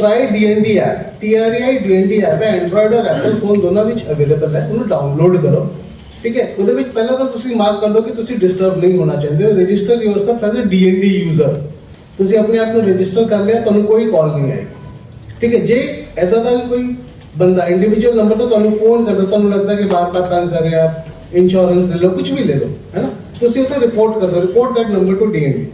TRAI DND app TRAI DND app ਹੈ Android ਔਰ Apple phone ਦੋਨਾਂ ਵਿੱਚ ਅਵੇਲੇਬਲ ਹੈ, ਉਹਨੂੰ ਡਾਊਨਲੋਡ ਕਰੋ, ਠੀਕ ਹੈ? ਉਹਦੇ ਵਿੱਚ ਪਹਿਲਾਂ ਤਾਂ ਤੁਸੀਂ ਮਾਰਕ ਕਰ ਦਿਓ ਕਿ ਤੁਸੀਂ ਡਿਸਟਰਬ ਨਹੀਂ ਹੋਣਾ ਚਾਹੁੰਦੇ ਹੋ register yourself as a DND user ਤੁਸੀਂ ਆਪਣੇ ਆਪ ਨੂੰ ਰਜਿਸਟਰ ਕਰ ਲਿਆ, ਤੁਹਾਨੂੰ ਕੋਈ ਕਾਲ ਨਹੀਂ ਆਏਗੀ ਠੀਕ ਹੈ? ਜੇ ਐਦਾਂ ਦਾ ਵੀ ਕੋਈ ਬੰਦਾ ਇੰਡੀਵਿਜੂਅਲ ਨੰਬਰ ਤੋਂ ਤੁਹਾਨੂੰ ਫੋਨ ਕਰਦਾ, ਤੁਹਾਨੂੰ ਲੱਗਦਾ ਕਿ ਬਾਰ-ਬਾਰ ਤੰਗ ਕਰ ਰਿਹਾ ਇੰਸ਼ੋਰੈਂਸ ਲੈ ਲਓ ਕੁਝ ਵੀ ਲੈ ਲਓ, ਹੈ ਨਾ? ਤੁਸੀਂ ਉੱਥੇ ਰਿਪੋਰਟ ਕਰ ਦਿਓ report that number to DND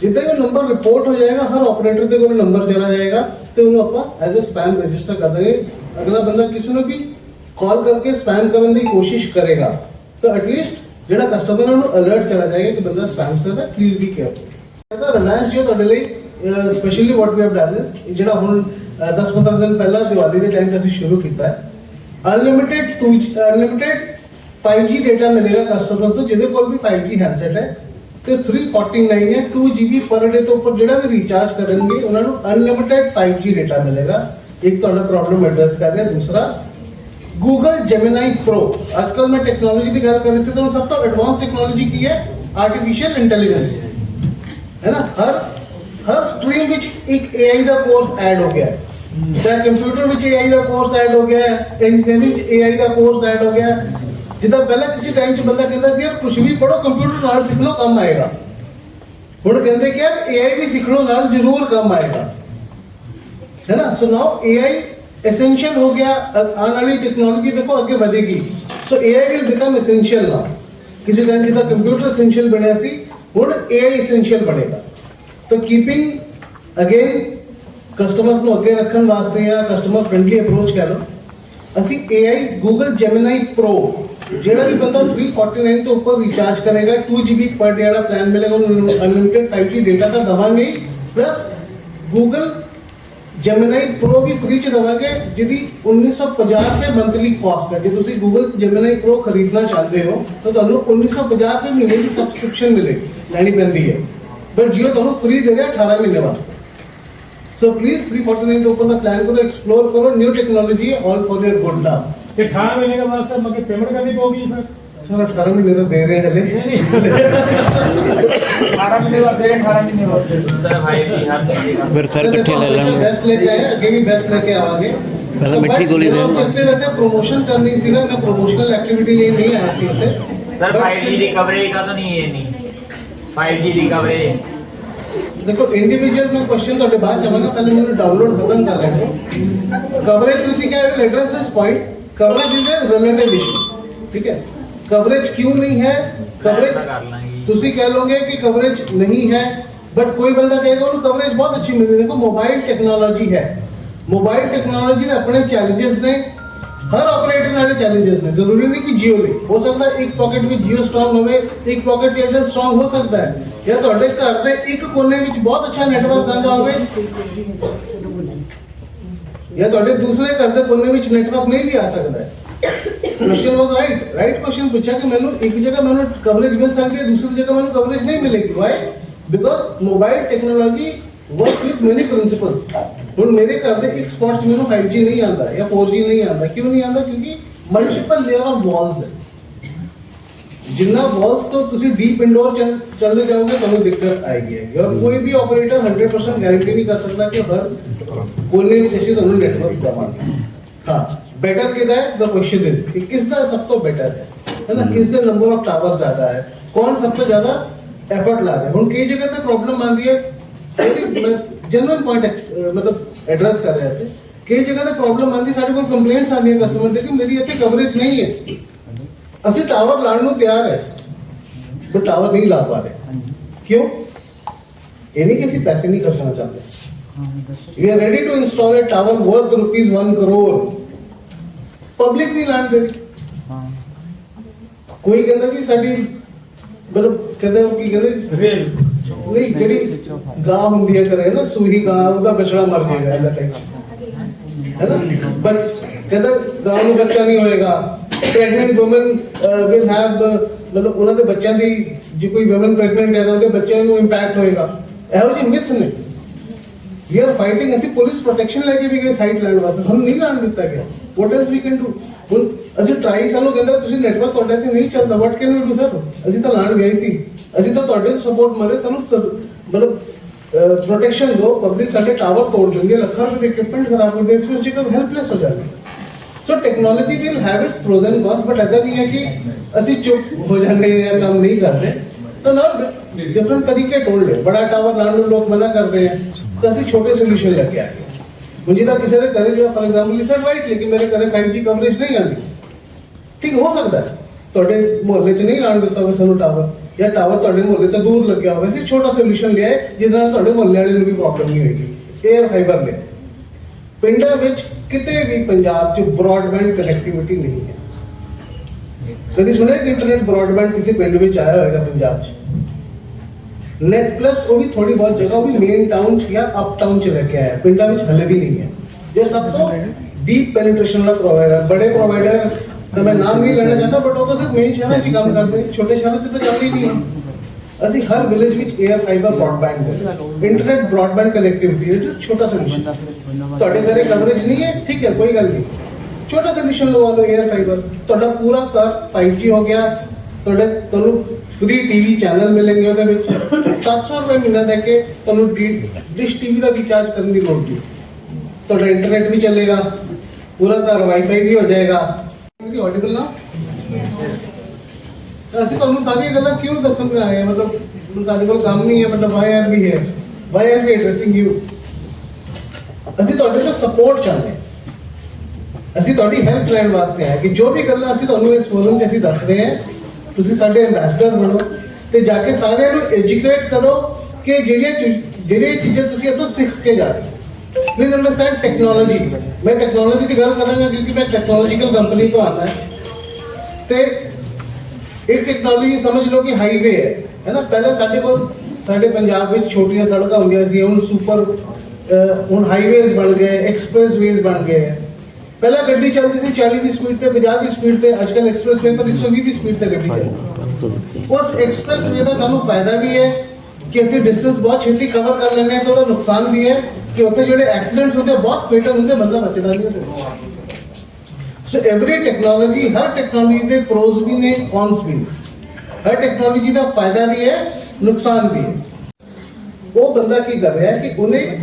ਜਿੱਦਾਂ ਹੀ ਉਹ ਨੰਬਰ ਰਿਪੋਰਟ ਹੋ ਜਾਏਗਾ, ਹਰ ਆਪਰੇਟਰ ਦੇ ਕੋਲ ਨੰਬਰ ਚਲਾ ਜਾਏਗਾ। ਤੇ ਉਹਨੂੰ ਆਪਾਂ ਐਜ਼ ਅ ਸਪੈਮ ਰਜਿਸਟਰ ਕਰ ਦਾਂਗੇ ਅਗਲਾ ਬੰਦਾ ਕਿਸੇ ਨੂੰ ਵੀ ਕਾਲ ਕਰਕੇ ਸਪੈਮ ਕਰਨ ਦੀ ਕੋਸ਼ਿਸ਼ ਕਰੇਗਾ ਤਾਂ ਐਟਲੀਸਟ ਜਿਹੜਾ ਕਸਟਮਰ ਹੈ ਉਹਨੂੰ ਅਲਰਟ ਚਲਾ ਜਾਏਗਾ ਕਿ ਬੰਦਾ ਸਪੈਮਸਟਰ ਹੈ ਪਲੀਜ਼ ਬੀ ਕੇਅਰਫੁਲ ਇਹਦਾ ਰਿਲਾਇੰਸ ਜੋ ਤੁਹਾਡੇ ਲਈ specially what we have done ਇਸ ਜਿਹੜਾ ਹੁਣ 10-15 ਦਿਨ ਪਹਿਲਾਂ ਦੀਵਾਲੀ ਦੇ ਟਾਈਮ ਤੇ ਅਸੀਂ ਸ਼ੁਰੂ ਕੀਤਾ ਹੈ ਅਨਲਿਮਿਟਿਡ ਅਨਲਿਮਿਟਿਡ 5G ਡਾਟਾ ਮਿਲੇਗਾ ਕਸਟਮਰਸ ਨੂੰ ਜਿਹਦੇ ਕੋਲ ਵੀ 5G ਹੈਂਡਸੈਟ ਹੈ ਤੇ 349 ਹੈ 2 GB ਪਰ ਡੇ ਤੋਂ ਉੱਪਰ ਜਿਹੜਾ ਵੀ ਰੀਚਾਰਜ ਕਰਨਗੇ ਉਹਨਾਂ ਨੂੰ ਅਨਲਿਮਿਟਿਡ 5G ਡਾਟਾ ਮਿਲੇਗਾ। ਇੱਕ ਤੁਹਾਡਾ ਪ੍ਰੋਬਲਮ ਐਡਰੈਸ ਕਰ ਰਿਹਾ ਦੂਸਰਾ Google Gemini Pro ਅੱਜਕੱਲ ਮੈਂ ਟੈਕਨੋਲੋਜੀ ਦੀ ਗੱਲ ਕਰ ਰਿਹਾ ਸੀ ਤਾਂ ਸਭ ਤੋਂ ਐਡਵਾਂਸ ਟੈਕਨੋਲੋਜੀ ਕੀ ਹੈ? ਆਰਟੀਫੀਸ਼ੀਅਲ ਇੰਟੈਲੀਜੈਂਸ ਹੈ ਨਾ? ਹਰ ਹਰ ਸਟਰੀਮ ਵਿੱਚ ਇੱਕ AI ਦਾ ਕੋਰਸ ਐਡ ਹੋ ਗਿਆ। ਹੈ ਚਾਹੇ ਕੰਪਿਊਟਰ ਵਿੱਚ AI ਦਾ ਕੋਰਸ ਐਡ ਹੋ ਗਿਆ ਹੈ ਇੰਜੀਨੀਅਰਿੰਗ ਵਿੱਚ AI ਦਾ ਕੋਰਸ ਐਡ ਹੋ ਗਿਆ ਹੈ ਜਿੱਦਾਂ ਪਹਿਲਾਂ ਕਿਸੇ ਟਾਈਮ 'ਚ ਬੰਦਾ ਕਹਿੰਦਾ ਸੀ, ਯਾਰ ਕੁਝ ਵੀ ਪੜੋ ਕੰਪਿਊਟਰ ਨਾਲ ਸਿੱਖ ਲਓ, ਕੰਮ ਆਏਗਾ। ਹੁਣ ਕਹਿੰਦੇ ਕਿ, ਯਾਰ AI ਵੀ ਸਿੱਖ ਲਓ, ਨਾਲ ਜ਼ਰੂਰ ਕੰਮ ਆਏਗਾ। ਹੈ ਨਾ? ਸੋ ਨਾਓ AI ਐਸੈਂਸ਼ੀਅਲ ਹੋ ਗਿਆ ਆਉਣ ਵਾਲੀ ਟੈਕਨੋਲੋਜੀ ਦੇਖੋ ਅੱਗੇ ਵਧੇਗੀ। So AI will become essential ਨਾ ਕਿਸੇ ਟਾਈਮ ਜਿੱਦਾਂ ਕੰਪਿਊਟਰ ਐਸੈਂਸ਼ੀਅਲ ਬਣਿਆ ਸੀ, ਹੁਣ AI ਐਸੈਂਸ਼ੀਅਲ ਬਣੇਗਾ। ਤਾਂ ਕੀਪਿੰਗ ਅਗੇਨ ਕਸਟਮਰਸ ਨੂੰ ਅੱਗੇ ਰੱਖਣ ਵਾਸਤੇ ਜਾਂ ਕਸਟਮਰ ਫ੍ਰੈਂਡਲੀ ਅਪਰੋਚ ਕਰ ਲਓ, ਅਸੀਂ AI Google Gemini Pro ਜਿਹੜਾ ਵੀ ਬੰਦਾ 349 ਤੋਂ ਉੱਪਰ ਰੀਚਾर्ज करेगा 2 जीबी पर डे वाला प्लान मिलेगा उन्हें अनलिमिटेड 5G डेटा तो दवांगे ही प्लस गूगल ਜਮਨਾਈ ਪ੍ਰੋ ਵੀ ਫ੍ਰੀ ਚ ਦਵਾਂਗੇ, ਜਿਹਦੀ 1950 ਰੁਪਏ ਮੰਥਲੀ ਕਾਸਟ ਹੈ। ਜੇ ਤੁਸੀਂ ਗੂਗਲ ਜਮਨਾਈ ਪ੍ਰੋ ਖਰੀਦਣਾ ਚਾਹੁੰਦੇ ਹੋ, ਤਾਂ ਤੁਹਾਨੂੰ 1950 ਰੁਪਏ ਮਹੀਨੇ ਦੀ ਸਬਸਕ੍ਰਿਪਸ਼ਨ ਮਿਲੇਗੀ, ਲੈਣੀ ਪੈਂਦੀ ਹੈ। ਬਟ Jio ਤੁਹਾਨੂੰ ਫ੍ਰੀ ਦੇ ਰਿਹਾ 18 ਮਹੀਨੇ ਵਾਸਤੇ। ਸੋ ਪਲੀਜ਼ 349 ਦੇ ਉੱਪਰ ਦਾ ਪਲਾਨ ਕਰੋ ਐਕਸਪਲੋਰ ਕਰੋ ਨਿਊ ਟੈਕਨੋਲੋਜੀ ਹੈ all for your good love कि 18 महीने के बाद सर मगर पेमेंट करनी पड़ेगी सर सर 18 महीने तो दे रहे हैं हले नहीं नहीं। 18 महीने बाद दे रहे 18 महीने बाद सर भाई बिहार फिर सर इकट्ठे ले लेंगे? बेस्ट लेके आए आगे भी बेस्ट लेके आवांगे पहले मिट्टी गोली दे कितने रहते हैं प्रमोशन करने से मैं प्रमोशनल एक्टिविटी लिए नहीं आया सी होते सर 5G रिकवरी का तो नहीं है नहीं। 5G रिकवरी देखो इंडिव्हिज्युअल मी क्वेश्चन तो बाद जमाना सर मी डाउनलोड खतम झाला कव्हरेज तुझी काय will address this point point coverage is a relative issue ਠੀਕ ਹੈ ਕਵਰੇਜ ਕਿਉਂ ਨਹੀਂ ਹੈ ਕਵਰੇਜ कर लेंगे ਤੁਸੀਂ ਕਹਿ ਲੋਗੇ ਕਿ ਕਵਰੇਜ ਨਹੀਂ ਹੈ ਬਟ ਕੋਈ ਬੰਦਾ ਕਹੇਗਾ ਉਹਨੂੰ ਕਵਰੇਜ ਬਹੁਤ ਅੱਛੀ ਮਿਲਦੀ ਹੈ ਦੇਖੋ ਮੋਬਾਈਲ ਟੈਕਨੋਲੋਜੀ ਹੈ ਮੋਬਾਈਲ ਟੈਕਨੋਲੋਜੀ ਦੇ ਆਪਣੇ ਚੈਲੰਜਸ ਨੇ ਹਰ ਆਪਰੇਟਰ ਨਾਲ ਚੈਲੰਜਸ ਨੇ ਜ਼ਰੂਰੀ ਨਹੀਂ ਕਿ Jio ਲਈ ਹੋ ਸਕਦਾ ਹੈ ਇੱਕ ਪਾਕਟ ਵਿੱਚ Jio ਸਟਰੋਂਗ ਹੋਵੇ ਇੱਕ ਪਾਕਟ 'ਚ Airtel ਸਟਰੋਂਗ ਹੋ ਸਕਦਾ ਹੈ ਜਾਂ ਤੁਹਾਡੇ ਘਰ ਦੇ ਇੱਕ ਕੋਨੇ ਵਿੱਚ ਬਹੁਤ ਅੱਛਾ ਨੈਟਵਰਕ ਆਂਦਾ ਹੋਵੇ ਜਾਂ ਤੁਹਾਡੇ ਦੂਸਰੇ ਘਰ ਦੇ ਕੋਨੇ ਵਿੱਚ ਨੈਟਵਰਕ ਨਹੀਂ ਵੀ ਆ ਸਕਦਾ ਹੈ। Question was right right question ਪੁੱਛਿਆ ਕਿ ਮੈਨੂੰ ਇੱਕ ਜਗ੍ਹਾ ਮੈਨੂੰ ਕਵਰੇਜ ਮਿਲ ਸਕਦੀ ਹੈ, ਦੂਸਰੀ ਜਗ੍ਹਾ ਮੈਨੂੰ ਕਵਰੇਜ ਨਹੀਂ ਮਿਲੇਗੀ। Why because mobile technology works with many principles ਹੁਣ ਮੇਰੇ ਘਰ ਦੇ ਇੱਕ ਸਪੌਟ ਮੈਨੂੰ 5G ਨਹੀਂ ਆਉਂਦਾ ਜਾਂ 4G ਨਹੀਂ ਆਉਂਦਾ। ਕਿਉਂ ਨਹੀਂ ਆਉਂਦਾ? ਕਿਉਂਕਿ ਮਲਟੀਪਲ ਲੇਅਰ ਆਫ ਵਾਲਸ ਹੈ। ਜਿੰਨਾ ਵਾਲਸ ਤੋਂ ਤੁਸੀਂ ਡੀਪ ਇੰਡੋਰ ਚੱਲਦੇ ਜਾਓਗੇ, ਤੁਹਾਨੂੰ ਦਿੱਕਤ ਆਏਗੀ। ਔਰ ਕੋਈ ਵੀ ਆਪਰੇਟਰ 100% ਗਾਰੰਟੀ ਨਹੀਂ ਕਰ ਸਕਦਾ ਕਿ ਹਰ ਕੋਨੇ ਵਿੱਚ ਅਸੀਂ ਤੁਹਾਨੂੰ ਨੈਟਵਰਕ ਦਵਾਂਗੇ ਹਾਂ ਬੈਟਰ ਕਿਹਦਾ ਹੈ ਦਾ ਕੁਐਸਚਨ ਇਸ ਕਿ ਕਿਸ ਦਾ ਸਭ ਤੋਂ ਬੈਟਰ ਹੈ ਹੈ ਨਾ ਕਿਸ ਦੇ ਨੰਬਰ ਆਫ ਟਾਵਰ ਜ਼ਿਆਦਾ ਹੈ ਕੌਣ ਸਭ ਤੋਂ ਜ਼ਿਆਦਾ ਐਫਰਟ ਲਾ ਰਿਹਾ ਹੁਣ ਕਈ ਜਗ੍ਹਾ ਤੇ ਪ੍ਰੋਬਲਮ ਆਉਂਦੀ ਹੈ ਜਨਰਲ ਪੁਆਇੰਟ ਮਤਲਬ ਐਡਰੈਸ ਕਰ ਰਿਹਾ ਸੀ ਕਈ ਜਗ੍ਹਾ ਤੇ ਪ੍ਰੋਬਲਮ ਆਉਂਦੀ ਸਾਡੇ ਕੋਲ ਕੰਪਲੇਂਟਸ ਆਉਂਦੀਆਂ ਕਸਟਮਰ ਦੇ ਕਿ ਮੇਰੀ ਇੱਥੇ ਕਵਰੇਜ ਨਹੀਂ ਹੈ ਅਸੀਂ ਟਾਵਰ ਲਾਉਣ ਨੂੰ ਤਿਆਰ ਹੈ ਬਟ ਟਾਵਰ ਨਹੀਂ ਲਾ ਪਾ ਰਹੇ ਕਿਉਂ ਇਹ ਨਹੀਂ ਕਿ ਅਸੀਂ ਪੈਸੇ ਨਹੀਂ ਖਰਚਣਾ ਚਾਹੁੰਦੇ we are ready to install a tower worth rupees 1 crore. Public ਨਹੀਂ ਲਾਣ ਦੇ ਕੋਈ ਕਹਿੰਦਾ ਕਿ ਸਾਡੀ ਮਤਲਬ ਕਹਿੰਦਾ ਉਹ ਕੀ ਕਹਿੰਦੇ रेज ਨਹੀਂ ਜਿਹੜੀ ਗਾਂ ਹੁੰਦੀ ਹੈ ਕਰੇ ਨਾ ਸੂਹੀ ਗਾਂ ਉਹਦਾ ਬਛੜਾ ਮਰ ਜਾਏਗਾ ਇਹਦਾ ਟਾਈਪ ਹੈ ਨਾ ਬਟ ਕਹਿੰਦਾ ਗਾਂ ਨੂੰ ਬੱਚਾ ਨਹੀਂ ਹੋਏਗਾ ਪ੍ਰੈਗਨੈਂਟ ਔਮਨ ਵਿਲ ਹੈਵ ਮਤਲਬ ਉਹਨਾਂ ਦੇ ਬੱਚਿਆਂ ਦੀ ਜੇ ਕੋਈ ਔਮਨ ਪ੍ਰੈਗਨੈਂਟ ਹੈ ਤਾਂ ਉਹਦੇ ਬੱਚਿਆਂ ਨੂੰ ਇੰਪੈਕਟ ਹੋਏਗਾ ਇਹੋ ਜਿਹੇ ਮਿਥ ਨੇ ਵੀ ਆਰ ਫਾਈਟਿੰਗ ਅਸੀਂ ਪੁਲਿਸ ਪ੍ਰੋਟੈਕਸ਼ਨ ਲੈ ਕੇ ਵੀ ਗਏ ਸਾਈਡ ਲੈਣ ਵਾਸਤੇ ਸਾਨੂੰ ਨਹੀਂ ਲਾਣ ਦਿੱਤਾ ਗਿਆ what else we can do ਹੁਣ ਅਸੀਂ ਟਰਾਈ ਸਾਨੂੰ ਕਹਿੰਦਾ ਤੁਸੀਂ ਨੈਟਵਰਕ ਤੁਹਾਡਾ ਤੇ ਨਹੀਂ ਚੱਲਦਾ what can we do sir ਅਸੀਂ ਤਾਂ ਲਾਣ ਗਏ ਸੀ ਅਸੀਂ ਤਾਂ ਤੁਹਾਡੇ ਸਪੋਰਟ ਮਾਰੇ ਸਾਨੂੰ ਸਰ- ਮਤਲਬ ਪ੍ਰੋਟੈਕਸ਼ਨ ਦਿਓ ਪਬਲਿਕ ਸਾਡੇ ਟਾਵਰ ਤੋੜ ਦਿੰਦੀ ਹੈ ਲੱਖਾਂ ਰੁਪਏ ਦੇ ਇਕਵਿਪਮੈਂਟ ਖਰਾਬ ਕਰ ਦੇ ਇਸ ਵਿੱਚ ਇੱਕ ਹੈਲਪਲੈਸ ਹੋ ਜਾਂਦੇ so technology will have its pros and cons but ਐਦਾਂ ਨਹੀਂ ਹੈ ਕਿ ਅਸੀਂ ਚੁੱਪ ਹੋ ਜਾਂਦੇ ਜਾਂ ਕੰਮ ਨਹੀਂ ਕਰਦੇ तो ना डिफरेंट तरीके ढूंढ ले बड़ा टावर लाने लोग मना कर रहे हैं तो ऐसे छोटे सोल्यूशन लेके आए मुझे तो किसी ने करे दिया फॉर एग्जाम्पल इस राइट लेकिन मेरे करे 5G कवरेज नहीं आती ਠੀਕ, ਹੋ ਸਕਦਾ ਤੁਹਾਡੇ ਮੁਹੱਲੇ 'ਚ ਨਹੀਂ ਲਾਣ ਦਿੱਤਾ ਹੋਵੇ ਸਾਨੂੰ ਟਾਵਰ ਜਾਂ ਟਾਵਰ ਤੁਹਾਡੇ ਮੁਹੱਲੇ ਤੋਂ ਦੂਰ ਲੱਗਿਆ ਹੋਵੇ। ਸੀ ਛੋਟਾ ਸੋਲੂਸ਼ਨ ਲਿਆ ਜਿਹਦੇ ਨਾਲ ਤੁਹਾਡੇ ਮੁਹੱਲੇ ਵਾਲੇ ਨੂੰ ਵੀ ਪ੍ਰੋਬਲਮ ਨਹੀਂ ਹੋਏਗੀ। 에ਅਰ ਫਾਈਬਰ ਨੇ ਪਿੰਡਾਂ ਵਿੱਚ ਕਿਤੇ ਵੀ ਪੰਜਾਬ 'ਚ ਬ੍ਰਾਡਬੈਂਡ ਕਨੈਕਟੀਵਿਟੀ ਨਹੀਂ ਹੈ। ਕਦੀ ਸੁਣਿਆ ਕਿ ਇੰਟਰਨੈਟ ਬ੍ਰੌਡਬੈਂਡ ਕਿਸੇ ਪਿੰਡ ਵਿੱਚ ਆਇਆ ਹੋਵੇਗਾ ਪੰਜਾਬ 'ਚ ਨੈਟ ਪਲੱਸ ਉਹ ਵੀ ਥੋੜੀ ਬਹੁਤ ਜਗ੍ਹਾ ਉਹ ਵੀ ਮੇਨ ਟਾਊਨ 'ਚ ਜਾਂ ਅਪ ਟਾਊਨ 'ਚ ਲੈ ਕੇ ਆਇਆ ਪਿੰਡਾਂ ਵਿੱਚ ਹਲੇ ਵੀ ਨਹੀਂ ਹੈ ਜੇ ਸਭ ਤੋਂ ਡੀਪ ਪੈਨੀਟ੍ਰੇਸ਼ਨ ਵਾਲਾ ਪ੍ਰੋਵਾਈਡਰ ਬੜੇ ਪ੍ਰੋਵਾਈਡਰ ਤਾਂ ਮੈਂ ਨਾਮ ਨਹੀਂ ਲੈਣਾ ਚਾਹਤਾ ਬਟ ਉਹ ਤਾਂ ਸਿਰਫ ਮੇਨ ਸ਼ਹਿਰਾਂ 'ਚ ਹੀ ਕੰਮ ਕਰਦੇ ਛੋਟੇ ਸ਼ਹਿਰਾਂ 'ਚ ਤਾਂ ਜਾਂਦੇ ਹੀ ਨਹੀਂ ਹੈ। ਅਸੀਂ ਹਰ ਵਿਲੇਜ ਵਿੱਚ 에ਅਰ ਫਾਈਬਰ ਬ੍ਰੌਡਬੈਂਡ ਦੇ ਇੰਟਰਨੈਟ ਬ੍ਰੌਡਬੈਂਡ ਕਨੈਕਟੀਵਿਟੀ ਇਹ ਛੋਟਾ ਸੋਲੂਸ਼ਨ ਤੁਹਾਡੇ ਘਰੇ ਕਵਰੇਜ ਨਹੀਂ ਹੈ ਠੀਕ ਹੈ ਕੋਈ ਗੱਲ ਨਹੀਂ ਛੋਟਾ ਸੋਲੂਸ਼ਨ ਲਗਵਾ ਲਓ 에ਅਰ ਫਾਈਬਰ ਤੁਹਾਡਾ ਪੂਰਾ ਘਰ 5G ਹੋ ਗਿਆ। ਤੁਹਾਡੇ ਤੁਹਾਨੂੰ ਫ੍ਰੀ ਟੀਵੀ ਚੈਨਲ ਮਿਲਣਗੇ ਉਹਦੇ ਵਿੱਚ। 700 ਰੁਪਏ ਮਹੀਨਾ ਦੇ ਕੇ ਤੁਹਾਨੂੰ ਡਿਸ਼ ਟੀਵੀ ਦਾ ਰੀਚਾਰਜ ਕਰਨ ਦੀ ਲੋੜ ਨਹੀਂ। ਤੁਹਾਡਾ ਇੰਟਰਨੈਟ ਵੀ ਚੱਲੇਗਾ। ਪੂਰਾ ਘਰ ਵਾਈਫਾਈ ਵੀ ਹੋ ਜਾਏਗਾ। ਕੀ ਆਡੀਬਲ ਨਾ? ਅਸੀਂ ਤੁਹਾਨੂੰ ਸਾਰੀਆਂ ਗੱਲਾਂ ਕਿਉਂ ਦੱਸਣ ਆਏ ਮਤਲਬ ਸਾਡੇ ਕੋਲ ਕੰਮ ਨਹੀਂ ਹੈ, ਮਤਲਬ ਵਾਈ ਆਰ ਵੀ ਹੈ why are we addressing you ਅਸੀਂ ਤੁਹਾਡੇ ਤੋਂ ਸਪੋਰਟ ਚਾਹੁੰਦੇ ਹਾਂ। ਅਸੀਂ ਤੁਹਾਡੀ ਹੈਲਪ ਲੈਣ ਵਾਸਤੇ ਆਏ ਕਿ ਜੋ ਵੀ ਗੱਲਾਂ ਅਸੀਂ ਤੁਹਾਨੂੰ ਇਸ ਫੋਰਮ 'ਚ ਅਸੀਂ ਦੱਸ ਰਹੇ ਹਾਂ, ਤੁਸੀਂ ਸਾਡੇ ਐਮਬੈਸਡਰ ਬਣੋ ਤੇ ਜਾ ਕੇ ਸਾਰਿਆਂ ਨੂੰ ਐਜੂਕੇਟ ਕਰੋ ਕਿ ਜਿਹੜੀਆਂ ਚੀਜ਼- ਜਿਹੜੀਆਂ ਚੀਜ਼ਾਂ ਤੁਸੀਂ ਇੱਥੋਂ ਸਿੱਖ ਕੇ ਜਾ ਰਹੇ ਪਲੀਜ਼ ਅੰਡਰਸਟੈਂਡ ਟੈਕਨੋਲੋਜੀ ਮੈਂ ਟੈਕਨੋਲੋਜੀ ਦੀ ਗੱਲ ਕਰਾਂਗਾ ਕਿਉਂਕਿ ਮੈਂ ਟੈਕਨੋਲੋਜੀਕਲ ਕੰਪਨੀ ਤੋਂ ਆਉਂਦਾ ਤੇ ਇਹ ਟੈਕਨੋਲੋਜੀ ਸਮਝ ਲਓ ਕਿ ਹਾਈਵੇ ਹੈ ਹੈ ਨਾ? ਪਹਿਲਾਂ ਸਾਡੇ ਕੋਲ, ਸਾਡੇ ਪੰਜਾਬ ਵਿੱਚ ਛੋਟੀਆਂ ਸੜਕਾਂ ਹੁੰਦੀਆਂ ਸੀ, ਹੁਣ ਸੁਪਰ ਹੁਣ ਹਾਈਵੇਜ਼ ਬਣ ਗਏ ਐਕਸਪ੍ਰੈਸਵੇਜ਼ ਬਣ ਗਏ। ਪਹਿਲਾਂ ਗੱਡੀ ਚੱਲਦੀ ਸੀ 40 ਦੀ ਸਪੀਡ ਤੇ 50 ਦੀ ਸਪੀਡ ਤੇ ਅੱਜਕੱਲ ਐਕਸਪ੍ਰੈਸਵੇ ਪਰ 120 ਦੀ ਸਪੀਡ ਤੇ ਗੱਡੀ ਚੱਲਦੀ ਹੈ। ਉਸ ਐਕਸਪ੍ਰੈਸਵੇ ਦਾ ਸਾਨੂੰ ਫਾਇਦਾ ਵੀ ਹੈ ਕਿ ਅਸੀਂ ਡਿਸਟੈਂਸ ਬਹੁਤ ਛੇਤੀ ਕਵਰ ਕਰ ਲੈਂਦੇ ਹਾਂ ਤੇ ਉਹਦਾ ਨੁਕਸਾਨ ਵੀ ਹੈ ਕਿ ਉੱਥੇ ਜਿਹੜੇ ਐਕਸੀਡੈਂਟਸ ਹੁੰਦੇ ਬਹੁਤ ਫੇਟਲ ਹੁੰਦੇ, ਬੰਦਾ ਬਚਦਾ ਨਹੀਂ ਉਹਦੇ ਸੋ ਐਵਰੀ ਟੈਕਨੋਲੋਜੀ ਹਰ ਟੈਕਨੋਲੋਜੀ ਦੇ ਪ੍ਰੋਜ਼ ਵੀ ਨੇ ਕੌਨਸ ਵੀ ਨੇ। ਹਰ ਟੈਕਨੋਲੋਜੀ ਦਾ ਫਾਇਦਾ ਵੀ ਹੈ, ਨੁਕਸਾਨ ਵੀ ਹੈ। ਉਹ ਬੰਦਾ ਕੀ ਕਰ ਰਿਹਾ ਹੈ ਕਿ ਉਹਨੇ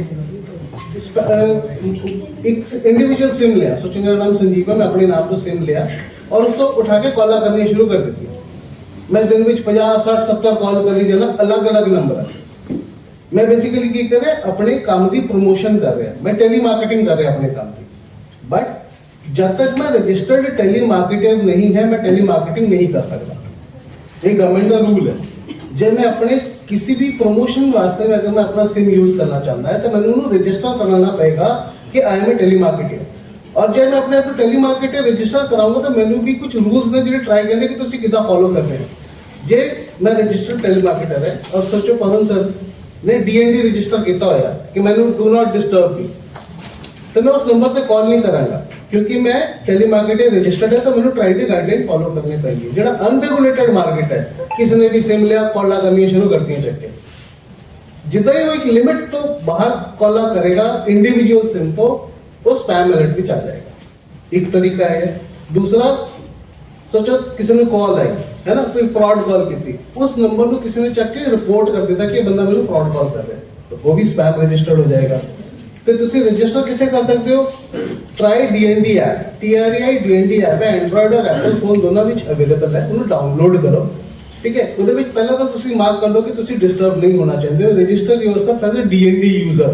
ਸਪ- ਅਹ, ਇੱਕ ਇੰਡੀਵਿਜੂਅਲ ਸਿਮ ਲਿਆ ਸੋਚੋ ਮੇਰਾ ਨਾਮ ਸੰਜੀਵ ਹੈ ਮੈਂ ਆਪਣੇ ਨਾਮ ਤੋਂ ਸਿਮ ਲਿਆ ਔਰ ਉਸ ਤੋਂ ਉਠਾ ਕੇ ਕਾਲਾਂ ਕਰਨੀਆਂ ਸ਼ੁਰੂ ਕਰ ਦਿੱਤੀਆਂ ਮੈਂ ਦਿਨ ਵਿੱਚ 50 60 70 ਕਾਲ ਕਰੀ ਜਾਣਾ ਅਲੱਗ-ਅਲੱਗ ਨੰਬਰ ਹੈ ਮੈਂ ਬੇਸਿਕਲੀ ਕੀ ਕਰ ਰਿਹਾ ਆਪਣੇ ਕੰਮ ਦੀ ਪ੍ਰੋਮੋਸ਼ਨ ਕਰ ਰਿਹਾ ਮੈਂ ਟੈਲੀ ਮਾਰਕੀਟਿੰਗ ਕਰ ਰਿਹਾ ਆਪਣੇ ਕੰਮ ਦੀ ਬਟ ਜਦ ਤੱਕ ਮੈਂ ਰਜਿਸਟਰਡ ਟੈਲੀ ਮਾਰਕੀਟਰ ਨਹੀਂ ਹੈ ਮੈਂ ਟੈਲੀ ਮਾਰਕੀਟਿੰਗ ਨਹੀਂ ਕਰ ਸਕਦਾ ਇਹ ਗਵਰਨਮੈਂਟ ਦਾ ਰੂਲ ਹੈ ਜੇ ਮੈਂ ਆਪਣੇ ਕਿਸੇ ਵੀ ਪ੍ਰੋਮੋਸ਼ਨ ਵਾਸਤੇ ਮੈਂ ਅਗਰ ਮੈਂ ਆਪਣਾ ਸਿਮ ਯੂਜ਼ ਕਰਨਾ ਚਾਹੁੰਦਾ ਹੈ ਤਾਂ ਮੈਨੂੰ ਉਹਨੂੰ ਰਜਿਸਟਰ ਕਰਾਉਣਾ ਪਏਗਾ ਕਿ ਆਈ ਐਮ ਅ ਟੈਲੀ ਮਾਰਕੀਟਰ ਔਰ ਜੇ ਮੈਂ ਆਪਣੇ ਆਪ ਨੂੰ ਟੈਲੀ ਮਾਰਕੀਟਰ ਰਜਿਸਟਰ ਕਰਾਉਂਗਾ ਤਾਂ ਮੈਨੂੰ ਵੀ ਕੁਝ ਰੂਲਸ ਨੇ ਜਿਹੜੇ ਟਰਾਈ ਕਹਿੰਦੇ ਕਿ ਤੁਸੀਂ ਕਿੱਦਾਂ ਫੋਲੋ ਕਰਨੇ ਹੈ ਜੇ ਮੈਂ ਰਜਿਸਟਰਡ ਟੈਲੀ ਮਾਰਕੀਟਰ ਹੈ ਔਰ ਸੋਚੋ ਪਵਨ ਸਰ ਨੇ ਡੀਐਨਡੀ ਰਜਿਸਟਰ ਕੀਤਾ ਹੋਇਆ ਕਿ ਮੈਨੂੰ ਡੂ ਨਾਟ ਡਿਸਟਰਬ ਮੀ ਤਾਂ ਮੈਂ ਉਸ ਨੰਬਰ ਤੇ ਕਾਲ ਨਹੀਂ ਕਰਾਂਗਾ ਕਿਉਂਕਿ ਮੈਂ ਟੈਲੀਮਾਰਕੀਟਿੰਗ ਰਜਿਸਟਰਡ ਹੈ, ਤਾਂ ਮੈਨੂੰ ਟਰਾਈ ਦੀ ਗਾਈਡਲਾਈਨ ਫੋਲੋ ਕਰਨੀ ਪਏਗੀ ਜਿਹੜਾ ਅਨਰੈਗੂਲੇਟਡ ਮਾਰਕੀਟ ਹੈ, ਕਿਸੇ ਨੇ ਵੀ ਸਿਮ ਲਿਆ, ਕਾਲਾਂ ਕਰਨੀਆਂ ਸ਼ੁਰੂ ਕਰਤੀਆਂ ਚੱਕੇ ਜਿੱਦਾਂ ਹੀ ਉਹ ਇੱਕ ਲਿਮਿਟ ਤੋਂ ਬਾਹਰ ਕਾਲਾਂ ਕਰੇਗਾ ਇੰਡੀਵਿਜੂਅਲ ਸਿਮ ਤੋਂ, ਉਹ ਸਪੈਮ ਅਲਰਟ ਵਿੱਚ ਆ ਜਾਏਗਾ। ਇੱਕ ਤਰੀਕਾ ਹੈ। ਦੂਸਰਾ, ਸੋਚੋ ਕਿਸੇ ਨੂੰ ਕਾਲ ਆਈ, ਹੈ ਨਾ, ਕੋਈ ਫਰਾਡ ਕਾਲ ਕੀਤੀ, ਉਸ ਨੰਬਰ ਨੂੰ ਕਿਸੇ ਨੇ ਚੱਕ ਕੇ ਰਿਪੋਰਟ ਕਰ ਦਿੱਤਾ ਕਿ ਇਹ ਬੰਦਾ ਮੈਨੂੰ ਫਰਾਡ ਕਾਲ ਕਰ ਰਿਹਾ ਹੈ। ਤਾਂ ਉਹ ਵੀ ਸਪੈਮ ਰਜਿਸਟਰਡ ਹੋ ਜਾਏਗਾ। ਤੇ ਤੁਸੀਂ ਰਜਿਸਟਰ ਕਿੱਥੇ ਕਰ ਸਕਦੇ ਹੋ? TRAI DND app TRAI DND app ਹੈ ਐਂਡਰੋਇਡ ਔਰ ਐਪਲ ਫੋਨ ਦੋਨਾਂ ਵਿੱਚ ਅਵੇਲੇਬਲ ਹੈ, ਉਹਨੂੰ ਡਾਊਨਲੋਡ ਕਰੋ, ਠੀਕ ਹੈ? ਉਹਦੇ ਵਿੱਚ ਪਹਿਲਾਂ ਤਾਂ ਤੁਸੀਂ ਮਾਰਕ ਕਰ ਦਿਓ ਕਿ ਤੁਸੀਂ ਡਿਸਟਰਬ ਨਹੀਂ ਹੋਣਾ ਚਾਹੁੰਦੇ ਹੋ register yourself as a DND user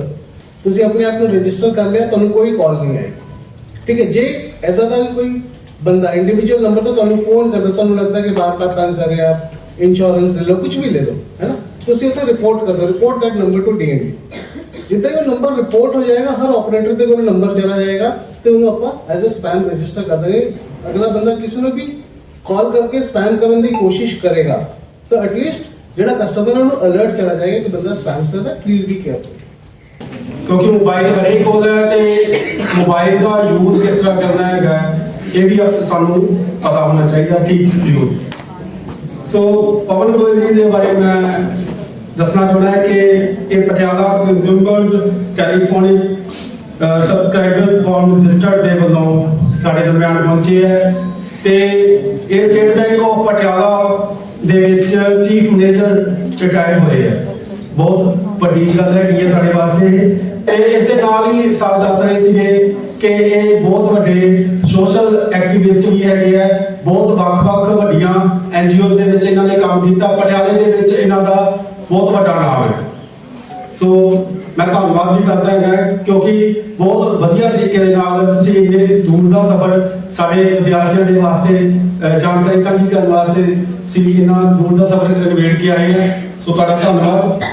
ਤੁਸੀਂ ਆਪਣੇ ਆਪ ਨੂੰ ਰਜਿਸਟਰ ਕਰ ਲਿਆ, ਤੁਹਾਨੂੰ ਕੋਈ ਕਾਲ ਨਹੀਂ ਆਏਗੀ ਠੀਕ ਹੈ? ਜੇ ਐਦਾਂ ਦਾ ਵੀ ਕੋਈ ਬੰਦਾ ਇੰਡੀਵਿਜੂਅਲ ਨੰਬਰ ਤੋਂ ਤੁਹਾਨੂੰ ਫੋਨ ਕਰਦਾ, ਤੁਹਾਨੂੰ ਲੱਗਦਾ ਕਿ ਬਾਰ-ਬਾਰ ਤੰਗ ਕਰ ਰਿਹਾ ਇੰਸ਼ੋਰੈਂਸ ਲੈ ਲਓ ਕੁਝ ਵੀ ਲੈ ਲਓ, ਹੈ ਨਾ? ਤੁਸੀਂ ਉੱਥੇ ਰਿਪੋਰਟ ਕਰ ਦਿਓ report that number to DND ਜਿੱਦਾਂ ਹੀ ਉਹ ਨੰਬਰ ਰਿਪੋਰਟ ਹੋ ਜਾਏਗਾ, ਹਰ ਆਪਰੇਟਰ ਦੇ ਕੋਲ ਨੰਬਰ ਚਲਾ ਜਾਏਗਾ, ਤੇ ਉਹਨੂੰ ਆਪਾਂ ਐਜ਼ ਅ ਸਪੈਮ ਰਜਿਸਟਰ ਕਰ ਦਾਂਗੇ। ਅਗਲਾ ਬੰਦਾ ਕਿਸੇ ਨੂੰ ਵੀ ਕਾਲ ਕਰਕੇ ਸਪੈਮ ਕਰਨ ਦੀ ਕੋਸ਼ਿਸ਼ ਕਰੇਗਾ, ਤਾਂ ਐਟਲੀਸਟ ਜਿਹੜਾ ਕਸਟਮਰ ਹੈ ਉਹਨੂੰ ਅਲਰਟ ਚਲਾ ਜਾਏਗਾ ਕਿ ਬੰਦਾ ਸਪੈਮਸਟਰ ਹੈ ਪਲੀਜ਼ ਬੀ ਕੇਅਰਫੁਲ ਕਿਉਂਕਿ ਮੋਬਾਈਲ ਹਰੇਕ ਕੋਲ ਹੈ ਤੇ ਮੋਬਾਈਲ ਦਾ ਯੂਜ਼ ਕਿਸ ਤਰ੍ਹਾਂ ਕਰਨਾ ਹੈਗਾ, ਇਹ ਵੀ ਸਾਨੂੰ ਪਤਾ ਹੋਣਾ ਚਾਹੀਦਾ, ਠੀਕ ਜ਼ਰੂਰ। ਸੋ ਪਵਨ ਗੋਇਲ ਜੀ ਦੇ ਬਾਰੇ ਮੈਂ ਦੱਸਣਾ ਚਾਹੁੰਦਾ ਹਾਂ ਕਿ ਇਹ Patiala consumers telephonic subscribers forum registered ਦੇ ਵੱਲੋਂ ਸਾਡੇ ਦਰਮਿਆਨ ਪਹੁੰਚੇ ਹੈ। ਤੇ ਇਹ ਸਟੇਟ ਬੈਂਕ ਆਫ ਪਟਿਆਲਾ ਦੇ ਵਿੱਚ ਚੀਫ ਮੈਨੇਜਰ ਰਿਟਾਇਰ ਹੋਏ ਹੈ। ਬਹੁਤ ਵੱਡੀ ਗੱਲ ਹੈਗੀ ਹੈ ਸਾਡੇ ਵਾਸਤੇ। ਤੇ ਇਸ ਦੇ ਨਾਲ ਹੀ ਸਾਰੇ ਦੱਸ ਰਹੇ ਸੀਗੇ ਕਿ ਇਹ ਬਹੁਤ ਵੱਡੇ ਸੋਸ਼ਲ ਐਕਟਿਵਿਸਟ ਵੀ ਹੈਗੇ ਆ ਬਹੁਤ ਵੱਖ-ਵੱਖ ਵੱਡੀਆਂ ਐਨਜੀਓ ਦੇ ਵਿੱਚ ਇਹਨਾਂ ਨੇ ਕੰਮ ਕੀਤਾ। ਪਟਿਆਲੇ ਦੇ ਵਿੱਚ ਇਹਨਾਂ ਦਾ ਬਹੁਤ ਵੱਡਾ ਨਾਮ ਹੈ। ਸੋ ਮੈਂ ਧੰਨਵਾਦ ਵੀ ਕਰਦਾ ਹਾਂ ਕਿਉਂਕਿ ਬਹੁਤ ਵਧੀਆ ਤਰੀਕੇ ਦੇ ਨਾਲ ਤੁਸੀਂ ਇੰਨੇ ਦੂਰ ਦਾ ਸਫ਼ਰ ਸਾਡੇ ਵਿਦਿਆਰਥੀਆਂ ਦੇ ਵਾਸਤੇ ਜਾਣਕਾਰੀ ਸਾਂਝੀ ਕਰਨ ਵਾਸਤੇ ਤੁਸੀਂ ਇੰਨਾ ਦੂਰ ਦਾ ਸਫ਼ਰ ਨਿਬੇੜ ਕੇ ਆਏ ਆ। ਸੋ ਤੁਹਾਡਾ ਧੰਨਵਾਦ।